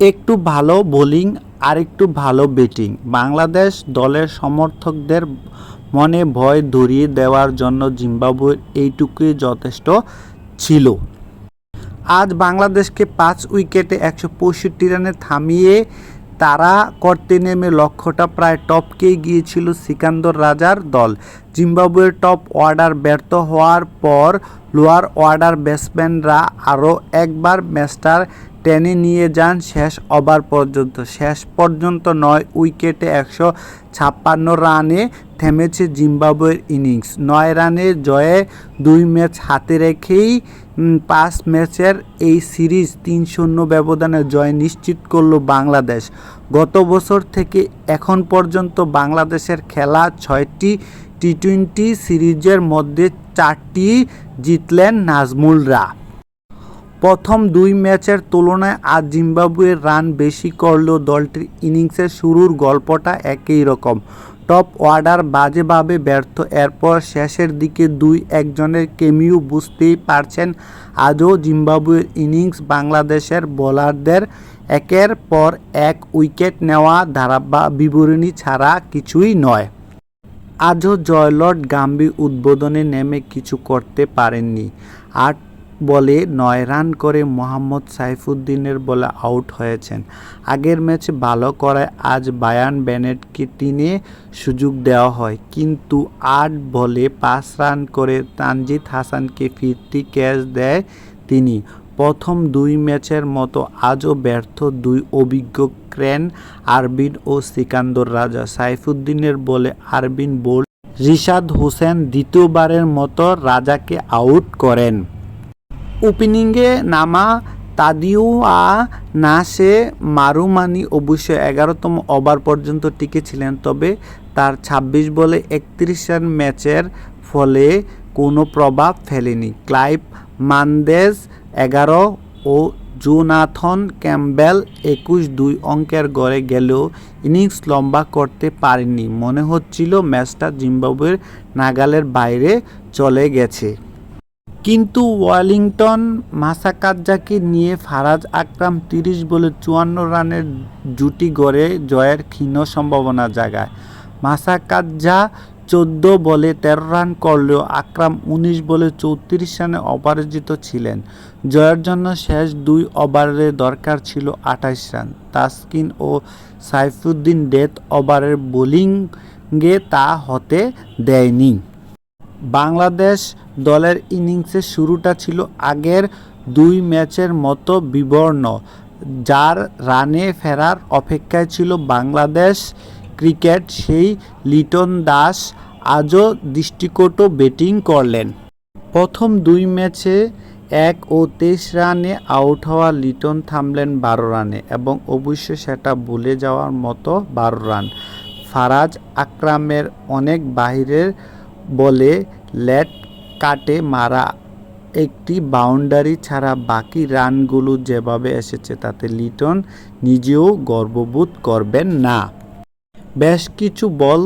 একটু ভালো বোলিং আর একটু ভালো ব্যাটিং। বাংলাদেশ দলের সমর্থকদের মনে ভয় ধরিয়ে দেওয়ার জন্য জিম্বাবুয়ের এইটুকুই যথেষ্ট ছিল। আজ বাংলাদেশকে পাঁচ উইকেটে একশো পঁয়ষট্টি রানে থামিয়ে তারা করতে নেমে লক্ষ্যটা প্রায় টপকেই গিয়েছিল সিকান্দর রাজার দল। জিম্বাবুয়ের টপ অর্ডার ব্যর্থ হওয়ার পর লোয়ার অর্ডার ব্যাটসম্যানরা আরও একবার ম্যাচটার টেনে নিয়ে যান শেষ ওভার পর্যন্ত। শেষ পর্যন্ত নয় উইকেটে একশো ছাপ্পান্ন রানে থেমেছে জিম্বাবুয়ের ইনিংস। নয় রানে জয়ে দুই ম্যাচ হাতে রেখেই পাঁচ ম্যাচের এই সিরিজ তিন শূন্য ব্যবধানে জয় নিশ্চিত করল বাংলাদেশ। গত বছর থেকে এখন পর্যন্ত বাংলাদেশের খেলা ছয়টি টি টোয়েন্টি সিরিজের মধ্যে চারটি জিতলেন নাজমুলরা। প্রথম দুই ম্যাচের তুলনায় আজ জিম্বাবুয়ের রান বেশি করলেও দলটির ইনিংসের শুরুর গল্পটা একই রকম। টপ অর্ডার বাজেভাবে ব্যর্থ, এরপর শেষের দিকে দুই একজনের কেমিও বুঝতেই পারছেন আজও জিম্বাবুয়ের ইনিংস বাংলাদেশের বোলারদের একের পর এক উইকেট নেওয়া ধারাবা বিবরণী ছাড়া কিছুই নয়। আজও জয়লর্ড গাম্বি উদ্বোধনে নেমে কিছু করতে পারেননি। আট বলে নয় রান করে মোহাম্মদ সাইফুদ্দিনের বলে আউট হয়েছেন। আগের ম্যাচ ভালো করায় আজ বায়ান ব্যানেটকে টিনে সুযোগ দেওয়া হয়। কিন্তু আট বলে পাঁচ রান করে তানজিদ হাসানকে ফিরতি ক্যাচ দেয় তিনি। প্রথম দুই ম্যাচের মতো আজও ব্যর্থ দুই অভিজ্ঞ ক্রেন আরবিন ও সিকান্দর রাজা। সাইফুদ্দিনের বলে আরবিন বোল্ড রিশাদ হোসেন দ্বিতীয়বারের মতো রাজাকে আউট করেন। ওপেনিংয়ে নামা তাদিউয়া নাসে মারুমানি অবশ্য এগারোতম ওভার পর্যন্ত টিকেছিলেন, তবে তার ২৬ বলে একত্রিশ রান ম্যাচের ফলে কোনো প্রভাব ফেলেনি। ক্লাইভ মান্দেজ এগারো ও জোনাথন ক্যাম্বেল একুশ দুই অঙ্কের গড়ে গেলেও ইনিংস লম্বা করতে পারেননি। মনে হচ্ছিল ম্যাচটা জিম্বাবুয়ের নাগালের বাইরে চলে গেছে। কিন্তু ওয়েলিংটন মাসাকাজ্জাকে নিয়ে ফারাজ আকরাম তিরিশ বলে চুয়ান্ন রানের জুটি গড়ে জয়ের ক্ষীণ সম্ভাবনা জাগায়। মাসাকাজ্জা চোদ্দ বলে তেরো রান করলেও আকরাম উনিশ বলে চৌত্রিশ রানে অপরাজিত ছিলেন। জয়ের জন্য শেষ দুই ওভারে দরকার ছিল আঠাশ রান। তাসকিন ও সাইফুদ্দিন ডেথ ওভারের বোলিংয়ে তা হতে দেয়নি। বাংলাদেশ দলের ইনিংসের শুরুটা ছিল আগের দুই ম্যাচের মতো বিবর্ণ, যার রানে ফেরার অপেক্ষায় ছিল বাংলাদেশ ক্রিকেট। সেই লিটন দাস আজও দৃষ্টিকটু ব্যাটিং করলেন। প্রথম দুই ম্যাচে এক ও তেইশ রানে আউট হওয়া লিটন থামলেন বারো রানে এবং অবশ্য সেটা ভুলে যাওয়ার মতো বারো রান। ফারাজ আকরামের অনেক বাহিরের বলে লেট কাটে, মারা। একটি বাউন্ডারি ছাড়া বাকি রানগুলো যেভাবে এসেছে তাতে লিটন নিজেও গর্ববোধ করবেন না। বেশ কিছু বল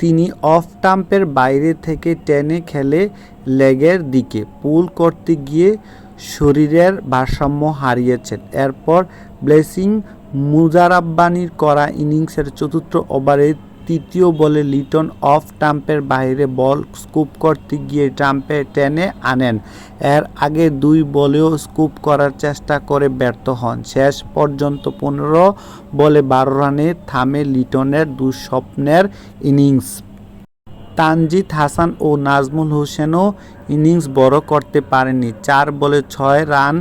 তিনি অফ টাম্পের বাইরে থেকে টেনে খেলে লেগের দিকে। পুল করতে গিয়ে শরীরের ভারসাম্য হারিয়েছেন। এরপর ব্লেসিং মুজারাব্বানির করা ইনিংসের চতুর্থ ওভারে তৃতীয় বলে লিটন অফ টাম্পের বাইরে বল স্কুপ করতে গিয়ে টাম্পে টেনে আনেন। এর আগে দুই বলেও স্কুপ করার চেষ্টা করে ব্যর্থ হন। শেষ পর্যন্ত পনেরো বলে বারো রানে থামে লিটনের দুঃস্বপ্নের ইনিংস। তানজিদ হাসান ও নাজমুল হোসেনও ইনিংস বড় করতে পারেনি চার বলে ছয় রান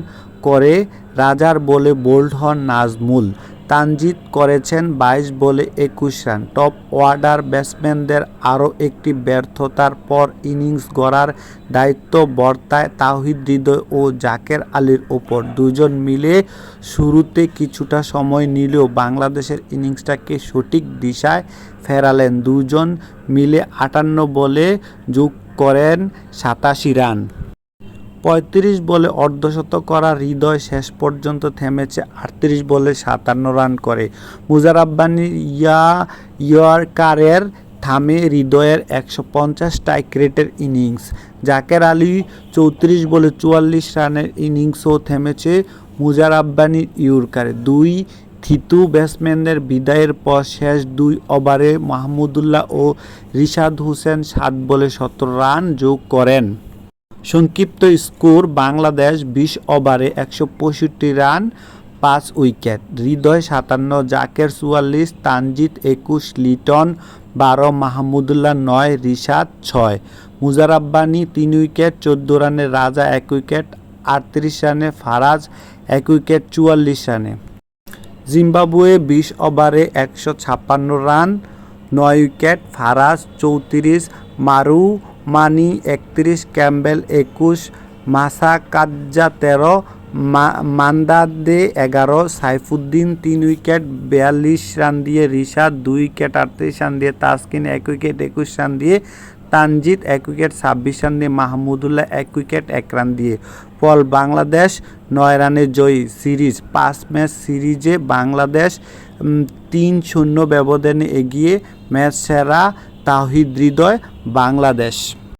করে রাজার বলে বোল্ড হন নাজমুল। তানজিদ করেছেন বাইশ বলে একুশ রান। টপ অর্ডার ব্যাটসম্যানদের আরও একটি ব্যর্থতার পর ইনিংস গড়ার দায়িত্ব বর্তায় তাহিদ হৃদয় ও জাকের আলীর ওপর। দুজন মিলে শুরুতে কিছুটা সময় নিলেও বাংলাদেশের ইনিংসটাকে সঠিক দিশায় ফেরালেন। দুজন মিলে আটান্ন বলে যোগ করেন সাতাশি রান। পঁয়ত্রিশ বলে অর্ধশত করা হৃদয় শেষ পর্যন্ত থেমেছে আটত্রিশ বলে সাতান্ন রান করে। মুজার আব্বানি ইয়া ইয়র্কারের থামে হৃদয়ের একশো পঞ্চাশ স্ট্রাইক রেটের ইনিংস। জাকের আলী চৌত্রিশ বলে চুয়াল্লিশ রানের ইনিংসও থেমেছে মুজারাব্বানি ইয়র্কারে। দুই থিতু ব্যাটসম্যানদের বিদায়ের পর শেষ দুই ওভারে মাহমুদুল্লাহ ও রিশাদ হোসেন সাত বলে সতেরো রান যোগ করেন। সংক্ষিপ্ত স্কোর বাংলাদেশ বিশ ওভারে একশো পঁয়ষট্টি রান, পাঁচ উইকেট। হৃদয় সাতান্ন, জাকের চুয়াল্লিশ, তানজিদ একুশ, লিটন বারো, মাহমুদুল্লাহ নয়, রিশাদ ছয়। মুজার মুজারাব্বানি তিন উইকেট, চোদ্দ রানে রাজা এক উইকেট, আটত্রিশ রানে ফারাজ এক উইকেট, চুয়াল্লিশ রানে। জিম্বাবুয়ে বিশ ওভারে একশো ছাপ্পান্ন রান, নয় উইকেট, ফারাজ চৌত্রিশ, মারু মানি, একত্রিশ, ক্যাম্বেল, একুশ মাসা কাজ্জা তেরো মান্দাদে এগারো, সাইফুদ্দিন তিন উইকেট, বিয়াল্লিশ রান দিয়ে রিশাদ দুই উইকেট, আটত্রিশ রান দিয়ে তাসকিন, এক উইকেট, একুশ রান দিয়ে তানজিদ, এক উইকেট, ছাব্বিশ রান দিয়ে মাহমুদুল্লাহ, এক উইকেট, এক রান দিয়ে। ফল বাংলাদেশ, নয় রানে জয়ী সিরিজ, পাঁচ ম্যাচ সিরিজে বাংলাদেশ তিন শূন্য ব্যবধানে এগিয়ে ম্যাচ সেরা তাহিদ হৃদয় বাংলাদেশ।